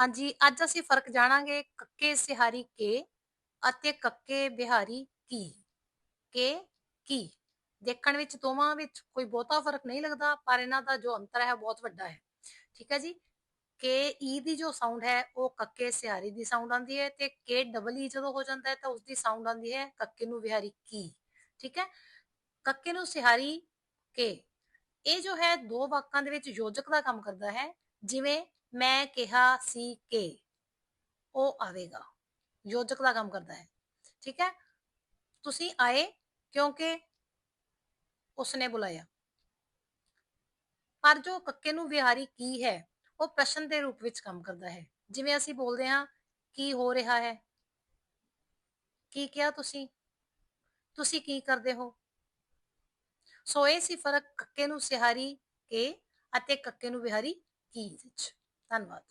ਹਾਂਜੀ, ਅੱਜ ਅਸੀਂ ਫ਼ਰਕ ਜਾਣਾਂਗੇ ਕੱਕੇ ਸਿਹਾਰੀ ਕੇ ਅਤੇ ਕੱਕੇ ਬਿਹਾਰੀ ਕੀ। ਕੇ, ਕੀ। ਦੇਖਣ ਵਿੱਚ ਦੋਵਾਂ ਵਿੱਚ ਕੋਈ ਬਹੁਤਾ ਫ਼ਰਕ ਨਹੀਂ ਲੱਗਦਾ, ਪਰ ਇਹਨਾਂ ਦਾ ਜੋ ਅੰਤਰ ਹੈ ਬਹੁਤ ਵੱਡਾ ਹੈ। ਠੀਕ ਹੈ ਜੀ? ਕੇ, ਈ ਦੀ ਜੋ ਸਾਊਂਡ ਹੈ, ਉਹ ਕੱਕੇ ਸਿਹਾਰੀ ਦੀ ਸਾਊਂਡ ਆਉਂਦੀ ਹੈ ਤੇ ਕੇ ਡਬਲ ਈ ਜਦੋਂ ਹੋ ਜਾਂਦਾ ਹੈ, ਤਾਂ ਉਸ ਦੀ ਸਾਊਂਡ ਆਉਂਦੀ ਹੈ ਕੱਕੇ ਨੂੰ ਬਿਹਾਰੀ ਕੀ। ਠੀਕ ਹੈ? ਕੱਕੇ ਨੂੰ ਸਿਹਾਰੀ ਕੇ। ਇਹ ਜੋ ਹੈ, ਦੋ ਵਾਕਾਂ ਦੇ ਵਿੱਚ ਯੋਜਕ ਦਾ ਕੰਮ ਕਰਦਾ ਹੈ, ਜਿਵੇਂ ਮੈਂ ਕਿਹਾ ਸੀ ਕਿ ਉਹ ਆਵੇਗਾ, ਯੋਜਕ ਦਾ ਕੰਮ ਕਰਦਾ ਹੈ, ਠੀਕ ਹੈ? ਤੁਸੀਂ ਆਏ ਕਿਉਂਕਿ ਉਸਨੇ ਬੁਲਾਇਆ। ਪਰ ਜੋ ਕੱਕੇ ਨੂੰ ਵਿਹਾਰੀ ਕੀ ਹੈ, ਉਹ ਪ੍ਰਸ਼ਨ ਦੇ ਰੂਪ ਵਿੱਚ ਕੰਮ ਕਰਦਾ ਹੈ। ਜਿਵੇਂ ਅਸੀਂ ਬੋਲਦੇ ਹਾਂ, ਕੀ ਹੋ ਰਿਹਾ ਹੈ? ਕੀ ਕਿਹਾ ਤੁਸੀਂ? ਤੁਸੀਂ ਕੀ ਕਰਦੇ ਹੋ? ਸੋ ਇਹ ਸੀ ਫ਼ਰਕ ਕੱਕੇ ਨੂੰ ਸਿਹਾਰੀ ਕੇ ਅਤੇ ਕੱਕੇ ਨੂੰ ਵਿਹਾਰੀ ਕੀ ਵਿੱਚ। ਧੰਨਵਾਦ।